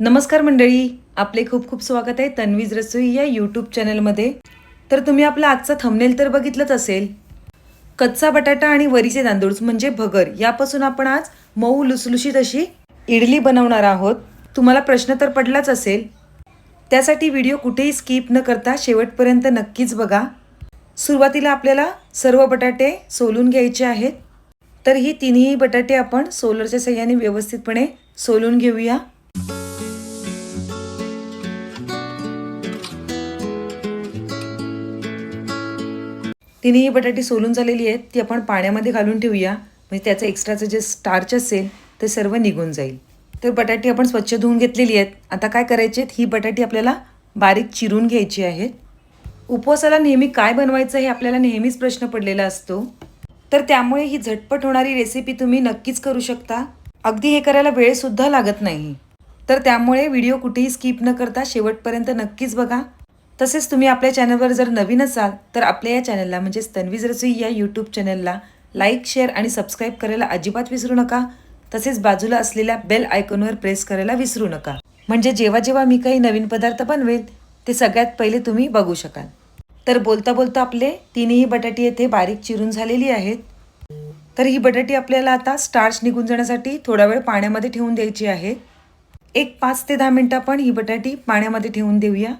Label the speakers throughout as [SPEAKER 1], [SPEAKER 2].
[SPEAKER 1] नमस्कार मंडळी आपले खूप खूप स्वागत आहे तन्वीज रसोई या यूट्यूब चॅनलमध्ये तर तुम्ही आपला आजचा थंबनेल तर बघितलंच असेल. कच्चा बटाटा आणि वरीचे तांदूळ म्हणजे भगर यापासून आपण आज मऊ लुसलुशीत अशी इडली बनवणार आहोत. तुम्हाला प्रश्न तर पडलाच असेल. त्यासाठी व्हिडिओ कुठेही स्किप न करता शेवटपर्यंत नक्कीच बघा. सुरुवातीला आपल्याला सर्व बटाटे सोलून घ्यायचे आहेत. तर ही तिन्ही बटाटे आपण सोलरच्या सहाय्याने व्यवस्थितपणे सोलून घेऊया. तिन्ही बटाटी सोलून झालेली आहेत ती आपण पाण्यामध्ये घालून ठेवूया. म्हणजे त्याचं एक्स्ट्राचं जे स्टार्च असेल ते सर्व निघून जाईल. तर बटाटी आपण स्वच्छ धुवून घेतलेली आहेत. आता काय करायचे ही बटाटी आपल्याला बारीक चिरून घ्यायची आहेत. उपवासाला नेहमी काय बनवायचं हे आपल्याला नेहमीच प्रश्न पडलेला असतो. तर त्यामुळे ही झटपट होणारी रेसिपी तुम्ही नक्कीच करू शकता. अगदी हे करायला वेळसुद्धा लागत नाही. तर त्यामुळे व्हिडिओ कुठेही स्किप न करता शेवटपर्यंत नक्कीच बघा. तसेच तुम्ही आपल्या चॅनलवर जर नवीन असाल तर आपल्या या चॅनलला म्हणजेच तन्वीज रसोई या यूट्यूब चॅनलला लाईक शेअर आणि सबस्क्राईब करायला अजिबात विसरू नका. तसेच बाजूला असलेल्या बेल आयकॉनवर प्रेस करायला विसरू नका. म्हणजे जेव्हा जेव्हा मी काही नवीन पदार्थ बनवेल ते सगळ्यात पहिले तुम्ही बघू शकाल. तर बोलता बोलता आपले तिन्ही बटाटी येथे बारीक चिरून झालेली आहेत. तर ही बटाटी आपल्याला आता स्टार्च निघून जाण्यासाठी थोडा वेळ पाण्यामध्ये ठेवून द्यायची आहे. एक पाच ते दहा मिनटं आपण ही बटाटी पाण्यामध्ये ठेवून देऊया.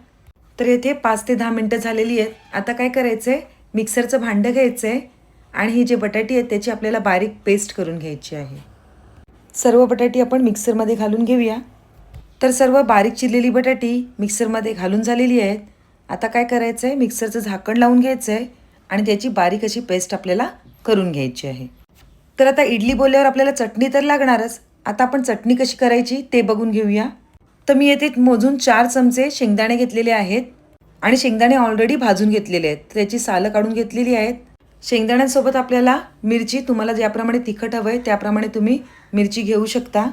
[SPEAKER 1] तर येथे पाच ते दहा मिनटं झालेली आहेत. आता काय करायचं आहे मिक्सरचं भांडं घ्यायचं आहे आणि ही जे बटाटी आहेत त्याची आपल्याला बारीक पेस्ट करून घ्यायची आहे. सर्व बटाटी आपण मिक्सरमध्ये घालून घेऊया. तर सर्व बारीक चिरलेली बटाटी मिक्सरमध्ये घालून झालेली आहेत. आता काय करायचं आहे मिक्सरचं झाकण लावून घ्यायचं आहे आणि त्याची बारीक अशी पेस्ट आपल्याला करून घ्यायची आहे. तर आता इडली बोलल्यावर आपल्याला चटणी तर लागणारच. आता आपण चटणी कशी करायची ते बघून घेऊया. तर मी येथे मोजून चार चमचे शेंगदाणे घेतलेले आहेत. आणि शेंगदाणे ऑलरेडी भाजून घेतलेले आहेत. त्याची सालं काढून घेतलेली आहेत. शेंगदाण्यांसोबत आपल्याला मिरची तुम्हाला ज्याप्रमाणे तिखट हवं आहे त्याप्रमाणे तुम्ही मिरची घेऊ शकता.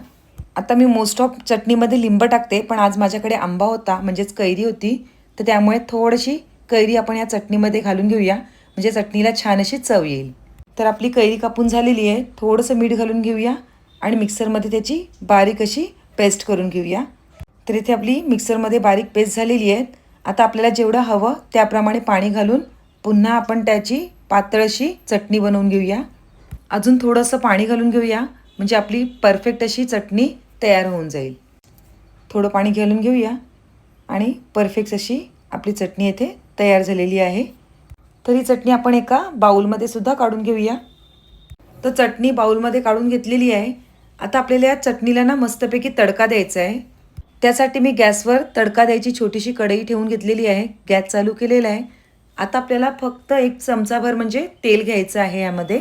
[SPEAKER 1] आता मी मोस्ट ऑफ चटणीमध्ये लिंब टाकते पण आज माझ्याकडे आंबा होता म्हणजेच कैरी होती. तर त्यामुळे थोडीशी कैरी आपण या चटणीमध्ये घालून घेऊया. म्हणजे चटणीला छान अशी चव येईल. तर आपली कैरी कापून झालेली आहे. थोडंसं मीठ घालून घेऊया. आणि मिक्सरमध्ये त्याची बारीक अशी पेस्ट करून घेऊया. तर इथे आपली मिक्सरमध्ये बारीक पेस्ट झालेली आहे. आता आपल्याला जेवढं हवं त्याप्रमाणे पाणी घालून पुन्हा आपण त्याची पातळ अशी चटणी बनवून घेऊया. अजून थोडंसं पाणी घालून घेऊया म्हणजे आपली परफेक्ट अशी चटणी तयार होऊन जाईल. थोडं पाणी घालून घेऊया आणि परफेक्ट अशी आपली चटणी येथे तयार झालेली आहे. तर ही चटणी आपण एका बाऊलमध्ये सुद्धा काढून घेऊया. तर चटणी बाऊलमध्ये काढून घेतलेली आहे. आता आपल्याला या चटणीला ना मस्तपैकी तडका द्यायचा आहे. त्यासाठी मी गॅसवर तडका द्यायची छोटीशी कढई ठेवून घेतलेली आहे. गॅस चालू केलेला आहे. आता आपल्याला फक्त एक चमचाभर म्हणजे तेल घ्यायचं आहे यामध्ये.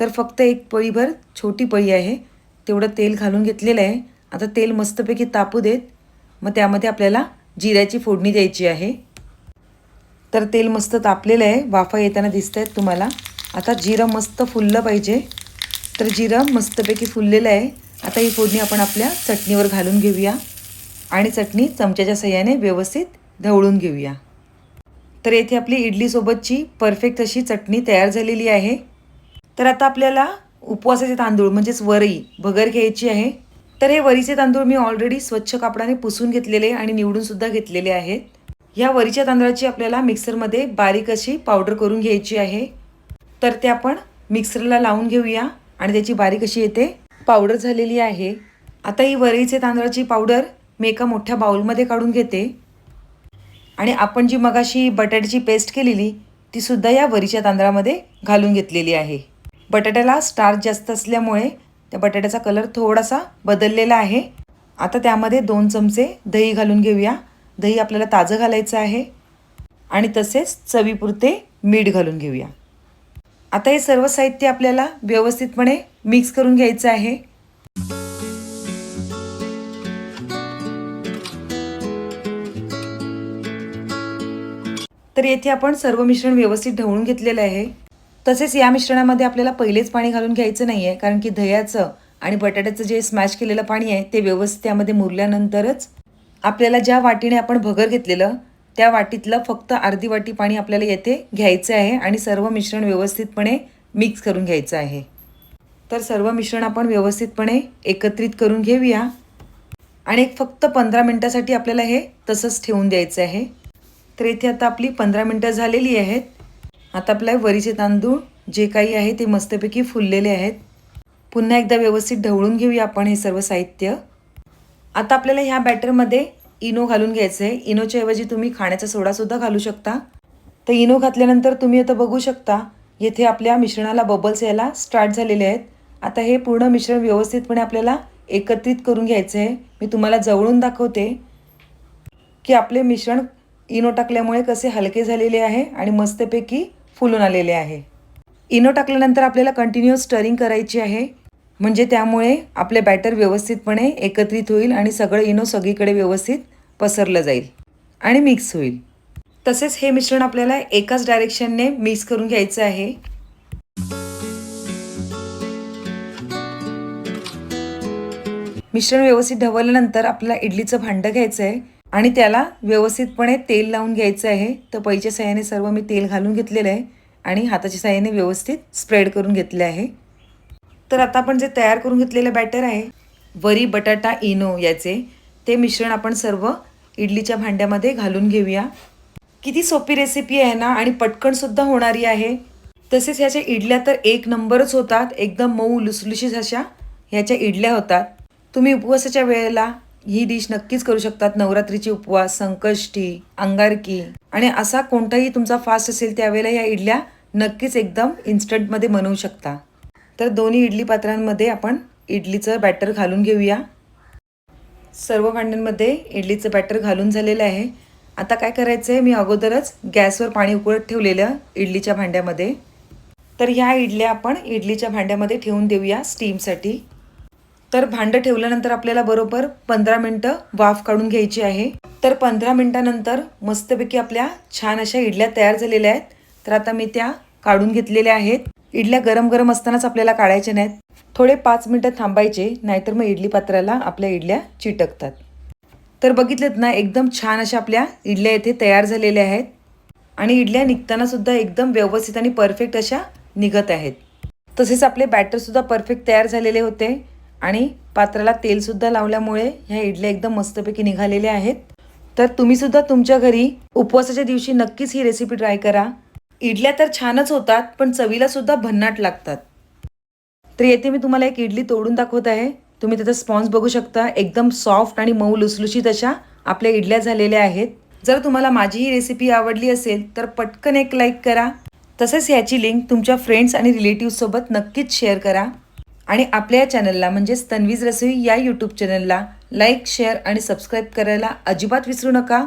[SPEAKER 1] तर फक्त एक पळीभर छोटी पळी आहे. तेवढं तेल घालून घेतलेलं आहे. आता तेल मस्तपैकी तापू देत मग त्यामध्ये आपल्याला जिऱ्याची फोडणी द्यायची आहे. तर तेल मस्त तापलेलं आहे. वाफा येताना दिसत आहेत तुम्हाला. आता जिरं मस्त फुललं पाहिजे. तर जिरं मस्तपैकी फुललेलं आहे. आता ही फोडणी आपण आपल्या चटणीवर घालून घेऊया. आणि चटणी चमच्याच्या सहाय्याने व्यवस्थित ढवळून घेऊया. तर येथे आपली इडलीसोबतची परफेक्ट अशी चटणी तयार झालेली आहे. तर आता आपल्याला उपवासाचे तांदूळ म्हणजेच वरई भगर घ्यायची आहे. तर हे वरीचे तांदूळ मी ऑलरेडी स्वच्छ कापडाने पुसून घेतलेले आणि निवडूनसुद्धा घेतलेले आहेत. ह्या वरीच्या तांदळाची आपल्याला मिक्सरमध्ये बारीक अशी पावडर करून घ्यायची आहे. तर ते आपण मिक्सरला लावून घेऊया आणि त्याची बारीक अशी येते पावडर झालेली आहे. आता ही वरीचे तांदळाची पावडर मी एका मोठ्या बाउलमध्ये काढून घेते. आणि आपण जी मगाशी बटाट्याची पेस्ट केलेली तीसुद्धा या वरीच्या तांदळामध्ये घालून घेतलेली आहे. बटाट्याला स्टार्च जास्त असल्यामुळे त्या बटाट्याचा कलर थोडासा बदललेला आहे. आता त्यामध्ये दोन चमचे दही घालून घेऊया. दही आपल्याला ताजं घालायचं आहे. आणि तसेच चवीपुरते मीठ घालून घेऊया. आता हे सर्व साहित्य आपल्याला व्यवस्थितपणे मिक्स करून घ्यायचं आहे. तर येथे आपण सर्व मिश्रण व्यवस्थित ढवळून घेतलेलं आहे. तसेच या मिश्रणामध्ये आपल्याला पहिलेच पाणी घालून घ्यायचं नाही आहे कारण की दह्याचं आणि बटाट्याचं जे स्मॅश केलेलं पाणी आहे ते व्यवस्थित त्यामध्ये मुरल्यानंतरच आपल्याला ज्या वाटीने आपण भगर घेतलेलं त्या वाटीतलं फक्त अर्धी वाटी पाणी आपल्याला येथे घ्यायचं आहे आणि सर्व मिश्रण व्यवस्थितपणे मिक्स करून घ्यायचं आहे. तर सर्व मिश्रण आपण व्यवस्थितपणे एकत्रित करून घेऊया. आणि एक फक्त पंधरा मिनटासाठी आपल्याला हे तसंच ठेवून द्यायचं आहे. तर इथे आता आपली पंधरा मिनटं झालेली आहेत. आता आपल्या वरीचे तांदूळ जे काही आहे ते मस्तपैकी फुललेले आहेत. पुन्हा एकदा व्यवस्थित ढवळून घेऊया आपण हे सर्व साहित्य. आता आपल्याला ह्या बॅटरमध्ये इनो घालून घ्यायचं आहे इनोच्या ऐवजी तुम्ही खाण्याचा सोडासुद्धा घालू शकता. तर इनो घातल्यानंतर तुम्ही आता बघू शकता येथे आपल्या मिश्रणाला बबल्स यायला स्टार्ट झालेले आहेत. आता हे पूर्ण मिश्रण व्यवस्थितपणे आपल्याला एकत्रित करून घ्यायचं आहे मी तुम्हाला जवळून दाखवते की आपले मिश्रण इनो टाकल्यामुळे कसे हलके झालेले आहे आणि मस्तपैकी फुलून आलेले आहे. इनो टाकल्यानंतर आपल्याला कंटिन्युअस स्टरिंग करायची आहे. म्हणजे त्यामुळे आपले बॅटर व्यवस्थितपणे एकत्रित होईल आणि सगळं इनो सगळीकडे व्यवस्थित पसरलं जाईल आणि मिक्स होईल. तसेच हे मिश्रण आपल्याला एकाच डायरेक्शनने मिक्स करून घ्यायचं आहे. मिश्रण व्यवस्थित ढवळल्यानंतर आपल्याला इडलीचं भांडं घ्यायचं आहे आणि त्याला व्यवस्थितपणे तेल लावून घ्यायचं आहे. तर पैच्या साह्याने सर्व मी तेल घालून घेतलेलं आहे आणि हाताच्या साह्याने व्यवस्थित स्प्रेड करून घेतले आहे. तर आता आपण जे तयार करून घेतलेलं बॅटर आहे वरी बटाटा इनो याचे ते मिश्रण आपण सर्व इडलीच्या भांड्यामध्ये घालून घेऊया. किती सोपी रेसिपी आहे ना आणि पटकनसुद्धा होणारी आहे. तसेच ह्याच्या इडल्या तर एक नंबरच होतात. एकदम मऊ लुसलुशीत अशा ह्याच्या इडल्या होतात. तुम्ही उपवासाच्या वेळेला ही डिश नक्कीच करू शकतात. नवरात्रीची उपवास संकष्टी अंगारकी. आणि असा कोणताही तुमचा फास्ट असेल त्यावेळेला या इडल्या नक्कीच एकदम इन्स्टंटमध्ये बनवू शकता. तर दोन्ही इडली पात्रांमध्ये आपण इडलीचं बॅटर घालून घेऊया. सर्व भांड्यांमध्ये इडलीचं बॅटर घालून झालेलं आहे. आता काय करायचं आहे मी अगोदरच गॅसवर पाणी उकळत ठेवलेलं इडलीच्या भांड्यामध्ये. तर ह्या इडल्या आपण इडलीच्या भांड्यामध्ये ठेवून देऊया स्टीमसाठी तर भांडं ठेवल्यानंतर आपल्याला बरोबर पंधरा मिनटं वाफ काढून घ्यायची आहे. तर पंधरा मिनटानंतर मस्तपैकी आपल्या छान अशा इडल्या तयार झालेल्या आहेत. तर आता मी त्या काढून घेतलेल्या आहेत. इडल्या गरम गरम असतानाच आपल्याला काढायच्या नाहीत. थोडे पाच मिनटं थांबायचे नाहीतर मग इडली पात्राला आपल्या इडल्या चिटकतात. तर बघितलेत ना एकदम छान अशा आपल्या इडल्या येथे तयार झालेल्या आहेत. आणि इडल्या निघतानासुद्धा एकदम व्यवस्थित आणि परफेक्ट अशा निघत आहेत. तसेच आपले बॅटरसुद्धा परफेक्ट तयार झालेले होते. आणि पात्राला तेलसुद्धा लावल्यामुळे ह्या इडल्या एकदम मस्तपैकी निघालेल्या आहेत. तर तुम्ही सुद्धा तुमच्या घरी उपवासाच्या दिवशी नक्कीच ही रेसिपी ट्राय करा. इडल्या तर छानच होतात पण चवीलासुद्धा भन्नाट लागतात. तर येथे मी तुम्हाला एक इडली तोडून दाखवत आहे. तुम्ही त्याचा स्पॉन्स बघू शकता एकदम सॉफ्ट आणि मऊ लुसलुशीत अशा आपल्या इडल्या झालेल्या आहेत. जर तुम्हाला माझी ही रेसिपी आवडली असेल तर पटकन एक लाईक करा. तसेच ह्याची लिंक तुमच्या फ्रेंड्स आणि रिलेटिव्हसोबत नक्कीच शेअर करा. आणि आपल्या या चॅनलला म्हणजेच तन्वीज रसोई या यूट्यूब चॅनलला लाईक शेअर आणि सबस्क्राईब करायला अजिबात विसरू नका.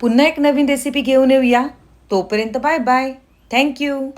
[SPEAKER 1] पुन्हा एक नवीन रेसिपी घेऊन येऊया. तोपर्यंत बाय बाय थँक्यू